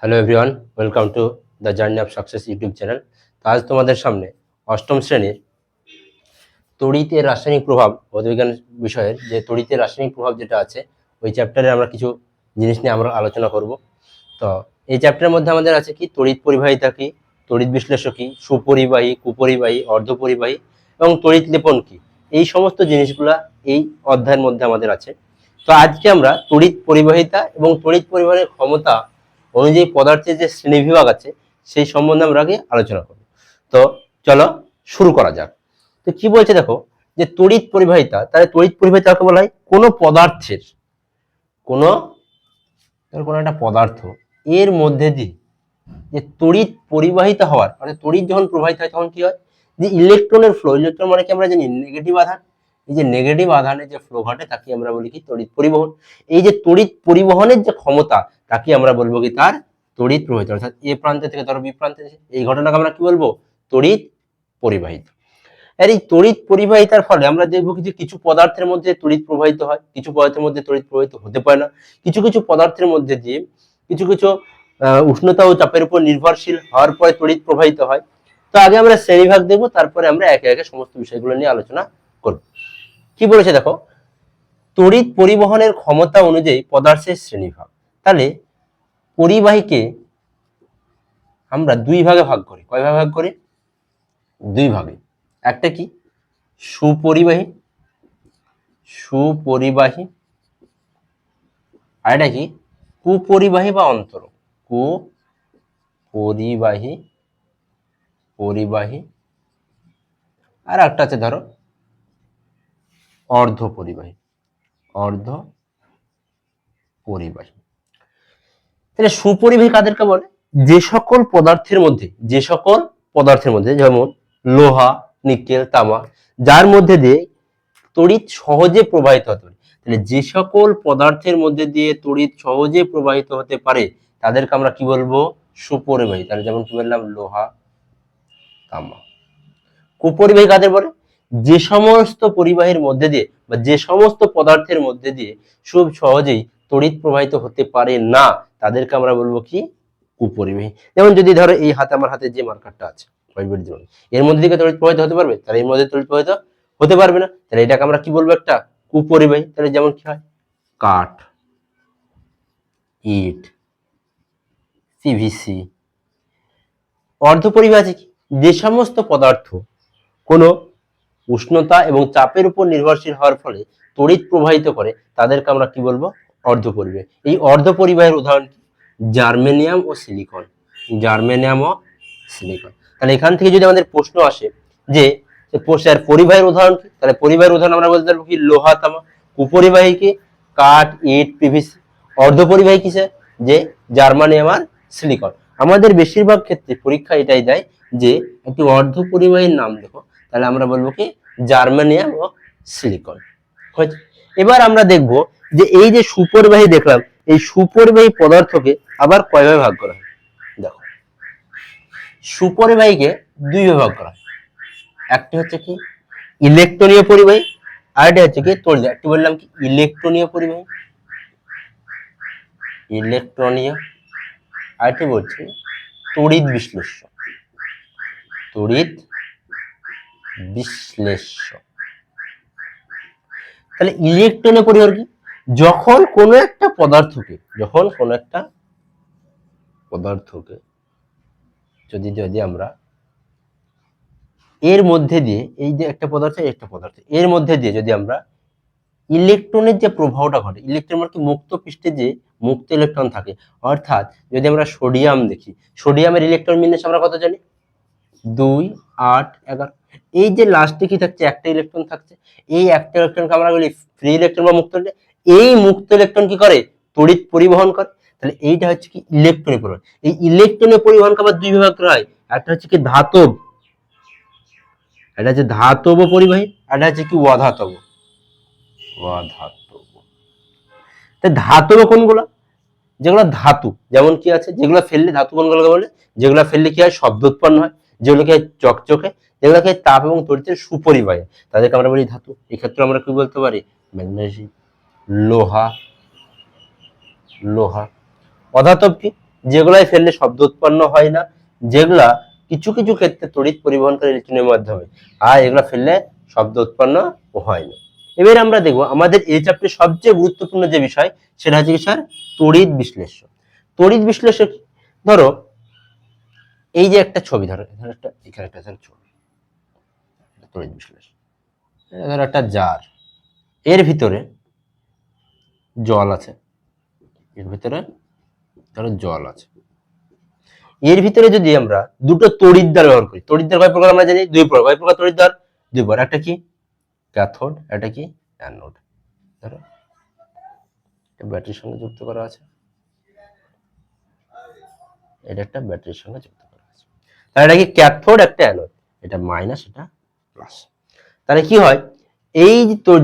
Hello everyone welcome to the journey of success YouTube channel তো আজ তোমাদের সামনে অষ্টম শ্রেণির তড়িতের রাসায়নিক প্রভাব ভৌতবিজ্ঞান বিষয়ের যে তড়িতের রাসায়নিক প্রভাব যেটা আছে, ওই চ্যাপ্টারে আমরা কিছু জিনিস নিয়ে আমরা আলোচনা করব। তো এই চ্যাপ্টারের মধ্যে আমাদের আছে কি, তড়িৎ পরিবাহিতা কি, তড়িৎ বিশ্লেষক সুপরিবাহী, কুপরিবাহী, অর্ধপরিবাহী এবং তড়িৎ লেপন কি। এই সমস্ত জিনিসগুলা এই অধ্যায়ের মধ্যে আমাদের আছে। তো আজকে আমরা তড়িৎ পরিবাহিতা এবং তড়িৎ পরিবহনের ক্ষমতা অনুযায়ী পদার্থের যে শ্রেণীবিভাগ আছে, সেই সম্বন্ধে আমরা আগে আলোচনা করব। তো চলো শুরু করা যাক। তো কি বলছে দেখো, যে তড়িৎ পরিবাহিতা, তাহলে তড়িৎ পরিবাহিতা কাকে বলা হয়? কোনো পদার্থের, কোনো কোনো একটা পদার্থ, এর মধ্যে দিয়ে যে তড়িৎ পরিবাহিত হওয়ার মানে তড়িৎ যখন প্রবাহিত হয় তখন কি হয়? যে ইলেকট্রনের ফ্লো ইলেকট্রন মানে কি আমরা জানি? নেগেটিভ আধান। এই যে নেগেটিভ আধানে যে ফ্লো ঘটে, তাকে আমরা বলি কি তড়িৎ পরিবহন। এই যে তড়িৎ পরিবহনের যে ক্ষমতা, তাকে আমরা বলব কি তার তড়িৎ প্রবাহিত। অর্থাৎ এ প্রান্ত থেকে ধরো বি প্রান্তে এই ঘটনাকে আমরা কি বলব? তড়িৎ পরিবাহিত। আর এই তড়িৎ পরিবাহিতার ফলে আমরা দেখব যে কিছু পদার্থের মধ্যে তড়িৎ প্রবাহিত হয়, কিছু পদার্থের মধ্যে তড়িৎ প্রবাহিত হতে পারে না। কিছু কিছু পদার্থের মধ্যে দিয়ে কিছু কিছু উষ্ণতা ও চাপের উপর নির্ভরশীল হওয়ার পরে তড়িৎ প্রবাহিত হয়। তো আগে আমরা শ্রেণীভাগ দেখব, তারপরে আমরা একে একে সমস্ত বিষয়গুলো নিয়ে আলোচনা করব। কি বলেছে দেখো? তড়িৎ পরিবহনের ক্ষমতা অনুযায়ী পদার্থের শ্রেণীভাগ তাহলে পরিবাহীকে আমরা দুই ভাগে ভাগ করি। কয় ভাগে ভাগ করি? দুই ভাগে। একটা কি? সুপরিবাহী। সুপরিবাহী। আর এটা কি? কুপরিবাহী বা অন্তর। কুপরিবাহী। পরিবাহী। আর একটা আছে ধরো। অর্ধ পরিবাহী। অর্ধ পরিবাহী। তাহলে সুপরিবাহী কাদেরকে বলে? যে সকল পদার্থের মধ্যে, যে সকল পদার্থের মধ্যে, যেমন লোহা, নিকেল, তামা, যার মধ্যে দিয়ে তড়িৎ সহজে প্রবাহিত হতে পারে। তাহলে যে সকল পদার্থের মধ্যে দিয়ে তড়িৎ সহজে প্রবাহিত হতে পারে, তাদেরকে আমরা কি বলব? সুপরিবাহী। তাহলে যেমন কি বললাম, লোহা, তামা। কুপরিবাহী কাদের বলে? যে সমস্ত পরিবাহীর মধ্যে দিয়ে বা যে সমস্ত পদার্থের মধ্যে দিয়ে খুব সহজেই তড়িৎ প্রবাহিত হতে পারে না, তাদেরকে আমরা বলব কি? কুপরিবাহী যেমন যদি ধরো এই হাতে আমার হাতে যে মার্কারটা আছে এর মধ্যে থেকে তড়িৎ প্রবাহিত হতে পারবে? তাহলে এর মধ্যে তড়িৎ প্রবাহিত হতে পারবে না। তাহলে এটাকে আমরা কি বলব একটা? কুপরিবাহী তাহলে যেমন কি হয়? কাঠ, ইট পিভিসি অর্ধপরিবাহী আছে কি? যে সমস্ত পদার্থ কোনো উষ্ণতা এবং চাপের উপর নির্ভরশীল হওয়ার ফলে তড়িৎ প্রবাহিত করে, তাদেরকে আমরা কি বলব? অর্ধ অর্ধপরিবাহী এই অর্ধপরিবাহের উদাহরণ কি? জার্মেনিয়াম ও সিলিকন। জার্মেনিয়াম ও সিলিকন। তাহলে এখান থেকে যদি আমাদের প্রশ্ন আসে যে পোষার পরিবাহের উদাহরণ কি? তাহলে পরিবাহের উদাহরণ আমরা বলতে পারব কি? লোহা, তামা। কুপরিবাহী কি? কাঠ, ইট, পিভিসি। অর্ধ অর্ধপরিবাহী কিসে? যে জার্মানিয়াম আর সিলিকন। আমাদের বেশিরভাগ ক্ষেত্রে পরীক্ষা এটাই দেয় যে, একটি অর্ধপরিবাহীর নাম দেখো। তাহলে আমরা বলব কি? জার্মানিয়াম ও সিলিকন। হয়েছে। এবার আমরা দেখব যে এই যে সুপরিবাহী দেখলাম, এই সুপরিবাহী পদার্থকে আবার কয়ভাবে ভাগ করা হয়? দেখো। সুপরিবাহীকে দুই ভাগ করা হয়। একটি হচ্ছে কি? ইলেকট্রনীয় পরিবাহী, আরেকটি হচ্ছে কি? তড়িৎ একটি বললাম কি? ইলেকট্রনীয় পরিবাহী। ইলেকট্রনীয়। আরেকটি বলছি তড়িৎ বিশ্লেষ্য তড়িৎ বিশ্লেষ্য তাহলে ইলেকট্রনের পরিবার কি? যখন কোনো একটা পদার্থকে, যখন কোনো একটা পদার্থকে যদি যদি আমরা এর মধ্যে দিয়ে, এই যে একটা পদার্থ একটা পদার্থ, এর মধ্যে দিয়ে যদি আমরা ইলেকট্রনের যে প্রভাবটা ঘটে ইলেকট্রন মানে মুক্ত পৃষ্ঠে যে মুক্ত ইলেকট্রন থাকে। অর্থাৎ যদি আমরা সোডিয়াম দেখি সোডিয়ামের ইলেকট্রন বিন্যাস আমরা কত জানি? দুই আট, এগারো। এই যে লাস্টে কি থাকছে? একটা ইলেকট্রন থাকছে। এই একটা ইলেকট্রনকে আমরা বলি ফ্রি ইলেকট্রন বা মুক্ত ইলেকট্রন এই মুক্ত ইলেকট্রন কি করে? তড়িৎ পরিবহন করে। তাহলে এইটা হচ্ছে কি ইলেকট্রনের পরিবহন। এই ইলেকট্রনের পরিবহনকে আবার দুই বিভাগ করা হয়। একটা হচ্ছে কি ধাতব। এটা হচ্ছে ধাতব পরিবাহী এটা হচ্ছে কি অধাতব। অধাতব। তা ধাতব কোনগুলো? যেগুলো ধাতু। যেমন কি আছে? যেগুলো ফেললে ধাতু কোনগুলোকে বলে? যেগুলো ফেললে কি হয়? শব্দ উৎপন্ন হয়। যেগুলোকে চকচকে, যেগুলোকে তাপ এবং তড়িতের সুপরিবাহী। তাদেরকে আমরা বলি ধাতু। এক্ষেত্রে আমরা কি বলতে পারি? ম্যাগনেসিয়াম, লোহা লোহা। অধাতব কি? যেগুলাই ফেললে শব্দ উৎপন্ন হয় না। যেগুলা কিছু কিছু ক্ষেত্রে তড়িৎ পরিবহন করে ইলেকট্রনের মাধ্যমে। আর এগুলা ফেললে শব্দ উৎপন্ন হয় না। এবার আমরা দেখব, আমাদের এই চ্যাপ্টারে সবচেয়ে গুরুত্বপূর্ণ যে বিষয়, সেটা হচ্ছে স্যার তড়িৎ বিশ্লেষ্য তড়িৎ বিশ্লেষ্য কি? ধরো এই যে একটা ছবি, ধরো এখানে একটা এখানে একটা ছবি। তড়িৎ বিশ্লেষণ ধরো একটা জার এর ভিতরে জল আছে। এর ভিতরে, ধরো জল আছে। এর ভিতরে যদি আমরা দুটো তড়িৎদ্বার ব্যবহার করি তড়িৎদ্বার কয় প্রকার আমরা জানি? দুই প্রকার। কয় প্রকার তড়িৎদ্বার দুই প্রকার। একটা কি? ক্যাথোড একটা কি? অ্যানোড ধরো ব্যাটারির সঙ্গে যুক্ত করা আছে। এটা একটা ব্যাটারির সঙ্গে যুক্ত তাহলে এটা কি ক্যাথোড একটা অ্যানোড? এটা মাইনাস এটা প্লাস তাহলে কি হয়? এই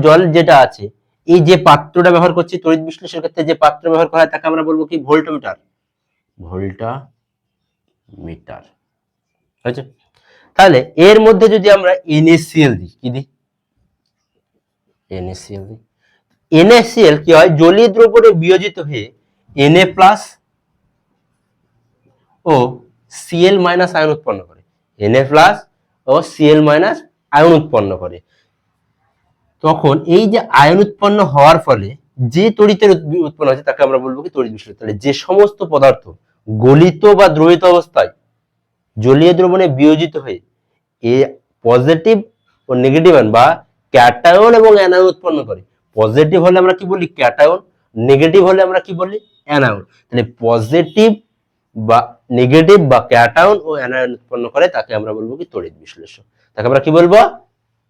জল যেটা আছে, এই যে পাত্রটা ব্যবহার করছি তড়িৎ বিশ্লেষণের ক্ষেত্রে যে পাত্র ব্যবহার করা হয় তাকে আমরা বলব কি? ভোল্টমিটার। ভোল্টা মিটার হয়েছে? তাহলে এর মধ্যে যদি আমরা NaCl দিই, কি দিই? NaCl দিই। NaCl কি হয়? জলীয় দ্রবণে বিয়োজিত হয়ে Na প্লাস ও Cl মাইনাস আয়ন উৎপন্ন করে। Na প্লাস ও সিএল মাইনাস আয়ন উৎপন্ন করে। তখন এই যে আয়ন উৎপন্ন হওয়ার ফলে যে তড়িতের উৎপন্ন হচ্ছে তাকে আমরা বলব কি তড়িৎ বিশ্লেষণ তাহলে যে সমস্ত পদার্থ গলিত বা দ্রবিত অবস্থায় জলীয় দ্রবণে বিয়োজিত হয়ে এ পজিটিভ ও নেগেটিভ আয়ন বা ক্যাটায়ন এবং অ্যানায়ন উৎপন্ন করে। পজিটিভ হলে আমরা কি বলি? ক্যাটায়ন নেগেটিভ হলে আমরা কি বলি? অ্যানায়ন তাহলে পজিটিভ বা নেগেটিভ বা ক্যাটায়ন ও অ্যানায়ন উৎপন্ন করে, তাকে আমরা বলব কি তড়িৎ বিশ্লেষণ। তাকে আমরা কি বলব?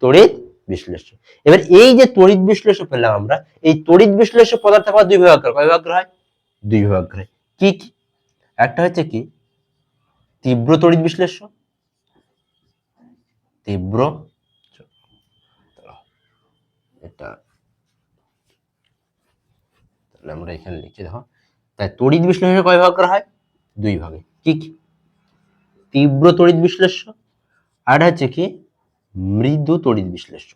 তড়িৎ বিশ্লেষক এবার এই যে তড়িৎ বিশ্লেষক পেলাম আমরা, এই তড়িৎ বিশ্লেষক পদার্থ আবার দুই ভাগ করে কয় ভাগ হয়? দুই ভাগ হয়। কি কি? একটা হচ্ছে কি? তীব্র তড়িৎ বিশ্লেষ্য তীব্র এটা তাহলে আমরা এখানে লিখে দেখো তাই তড়িৎ বিশ্লেষক কয় ভাগ করা হয়? দুই ভাগে। কি কি? তীব্র তড়িৎ বিশ্লেষ্য আর হচ্ছে কি মৃদু তড়িৎ বিশ্লেষ্য।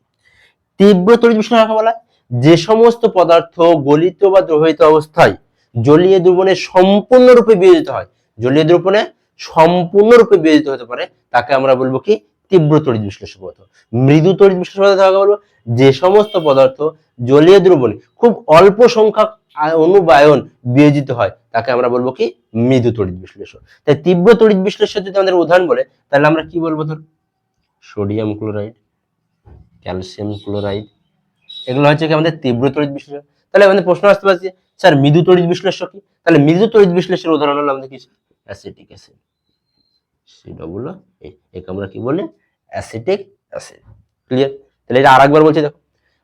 তীব্র তড়িৎ বিশ্লেষণ বলা? যে সমস্ত পদার্থ গলিত বা দ্রবীত অবস্থায় জলীয় দ্রবণে সম্পূর্ণরূপে বিয়োজিত হয়। জলীয় দ্রবণে সম্পূর্ণরূপে বিয়োজিত হতে পারে, তাকে আমরা বলব কি? তীব্র তড়িৎ বিশ্লেষ্য পদার্থ। মৃদু তড়িৎ বিশ্লেষ্য পদার্থ বলব? যে সমস্ত পদার্থ জলীয় দ্রবণে খুব অল্প সংখ্যক আয়ন বিয়োজিত হয়, তাকে আমরা বলব কি? মৃদু তড়িৎ বিশ্লেষণ। তাই তীব্র তড়িৎ বিশ্লেষ্য যদি আমাদের উদাহরণ বলে, তাহলে আমরা কি বলব ধর? সোডিয়াম ক্লোরাইড, ক্যালসিয়াম ক্লোরাইড, এগুলো হচ্ছে কি আমাদের তীব্র তড়িৎ বিশ্লেষণ। তাহলে আমাদের প্রশ্ন আসতে পারছে স্যার মৃদু তড়িৎ বিশ্লেষ্য কি? তাহলে মৃদু তড়িৎ বিশ্লেষণের উদাহরণ হলো আমাদের কি? Acetic acid. সি ডবল একে আমরা কি বলি? Acetic acid. ক্লিয়ার তাহলে এটা আরেকবার বলছি, দেখো।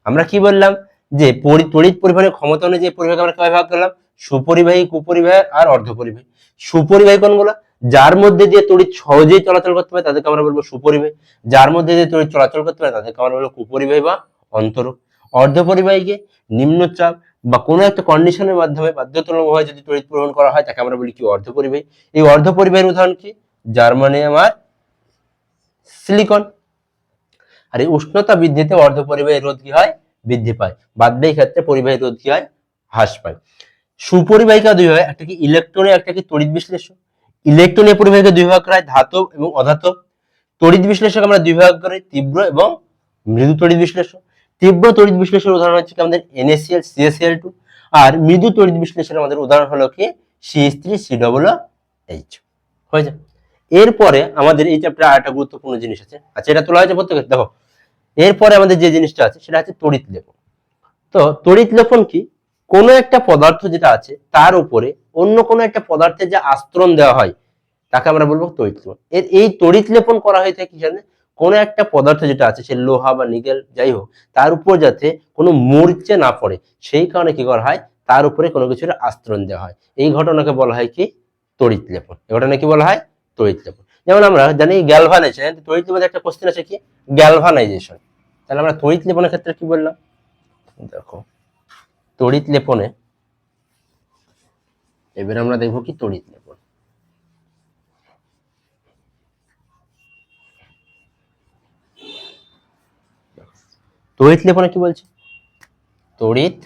আমরা কি বললাম? যে তড়িৎ পরিবহনের ক্ষমতা অনুযায়ী পরিবাহী আমরা কীভাবে ভাগ করলাম? সুপরিবাহী, কুপরিবাহী আর অর্ধপরিবাহী। সুপরিবাহী কোনগুলো? যার মধ্যে দিয়ে তড়িৎ সহজেই চলাচল করতে পারে তাদেরকে আমরা বলব সুপরিবাহী। যার মধ্যে দিয়ে তড়িৎ চলাচল করতে পারে তাদেরকে আমরা বলব কুপরিবাহী বা অন্তরক অর্ধপরিবাহীকে নিম্নচাপ বা কোনো একটা কন্ডিশনের মাধ্যমে বাধ্যতামূলকভাবে যদি তড়িৎ পরিবহন করা হয়, তাকে আমরা বলি কি অর্ধপরিবাহী। এই অর্ধপরিবাহীর উদাহরণ কি? জার্মানিয়াম আমার সিলিকন আর এই উষ্ণতা বৃদ্ধিতে অর্ধপরিবাহী রোধ কি হয়? বৃদ্ধি পায়। বাদবাহী ক্ষেত্রে পরিবাহিত হয় হ্রাস পায়। সুপরিবাহিকা দুই হয় একটা কি ইলেকট্রনে একটা কি তড়িৎ বিশ্লেষক? ইলেকট্রনীয় পরিবাহিকা দুই ভাগ করা হয় ধাতব এবং অধাতব। তড়িৎ বিশ্লেষক আমরা দুই ভাগ করি, তীব্র এবং মৃদু তড়িৎ বিশ্লেষক। তীব্র তড়িৎ বিশ্লেষণের উদাহরণ হচ্ছে আমাদের NaCl CaCl2 আর মৃদু তড়িৎ বিশ্লেষণের আমাদের উদাহরণ হলো কি? CH3 সি ডবল এইচ হয়ে যায় এরপরে আমাদের এই চ্যাপ্টারে আরেকটা গুরুত্বপূর্ণ জিনিস আছে। আচ্ছা এটা তোলা হয়েছে প্রত্যেকে দেখো এরপরে আমাদের যে জিনিসটা আছে, সেটা হচ্ছে তড়িৎ লেপন। তো তড়িৎ লেপন কি? কোনো একটা পদার্থ যেটা আছে, তার উপরে অন্য কোনো একটা পদার্থের যে আস্তরণ দেওয়া হয়, তাকে আমরা বলব তড়িৎ লেপন। এর এই তড়িৎ লেপন করা হয়ে থাকে কি জানে কোনো একটা পদার্থ যেটা আছে, সে লোহা বা নিকেল যাই হোক, তার উপর যাতে কোনো মূর্চে না পড়ে, সেই কারণে কি করা হয়? তার উপরে কোনো কিছুর আস্তরণ দেওয়া হয়। এই ঘটনাকে বলা হয় কি? তড়িৎ লেপন। এই ঘটনা কি বলা হয় তড়িৎ লেপন। যেমন আমরা জানি গ্যালভানাইজেশন তড়িৎ লেপনের একটা কোশ্চেন আছে কি? গ্যালভানাইজেশন তাহলে আমরা তড়িৎ লেপনের ক্ষেত্রে কি বললাম? দেখো, তড়িৎ লেপনে, এবার আমরা দেখব কি তড়িৎ লেপন। তড়িৎ লেপনে কি বলছে? তড়িৎ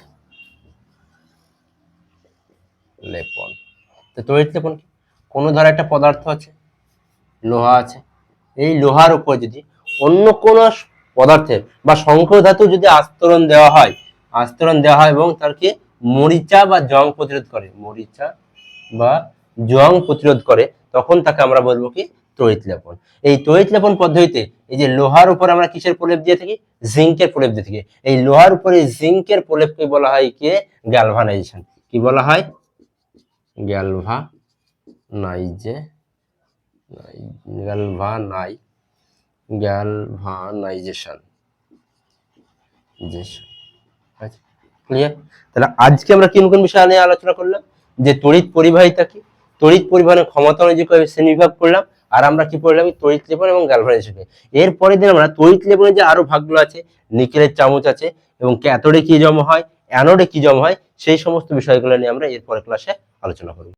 লেপন। তো তড়িৎ লেপন কি? কোনো ধর একটা পদার্থ আছে লোহা আছে। এই লোহার উপর যদি অন্য কোনো পদার্থের বা সংখ্য ধাতু যদি আস্তরণ দেওয়া হয়, আস্তরণ দেওয়া হয় এবং তারকে মরিচা বা জং প্রতিরোধ করে, মরিচা বা জং প্রতিরোধ করে, তখন তাকে আমরা বলব কি তড়িৎ লেপন। এই তড়িৎ লেপন পদ্ধতিতে এই যে লোহার উপর আমরা কিসের প্রলেপ দিয়ে থাকি? জিঙ্কের প্রলেপ দিয়ে থাকি। এই লোহার উপরে জিঙ্কের প্রলেপকে বলা হয় কি? গ্যালভানাইজেশন কি বলা হয়? গ্যালভানাইজে গ্যালভানাই গ্যালভানাইজেশন তাহলে আজকে আমরা কি কোন বিষয় নিয়ে আলোচনা করলাম? যে তড়িৎ পরিবাহিতা কি? তড়িৎ পরিবহনের ক্ষমতা অনুযায়ী শ্রেণীবিভাগ করলাম? আর আমরা কি পড়লাম? তড়িৎ লেপন এবং গ্যালভানাইজেশন এর পরের দিন আমরা তড়িৎ লেপনের যে আরও ভাগগুলো আছে, নিকেলের চামচ আছে এবং ক্যাথোডে কি জমা হয়, অ্যানোডে কি জমা হয়, সেই সমস্ত বিষয়গুলো নিয়ে আমরা এর পরের ক্লাসে আলোচনা করব।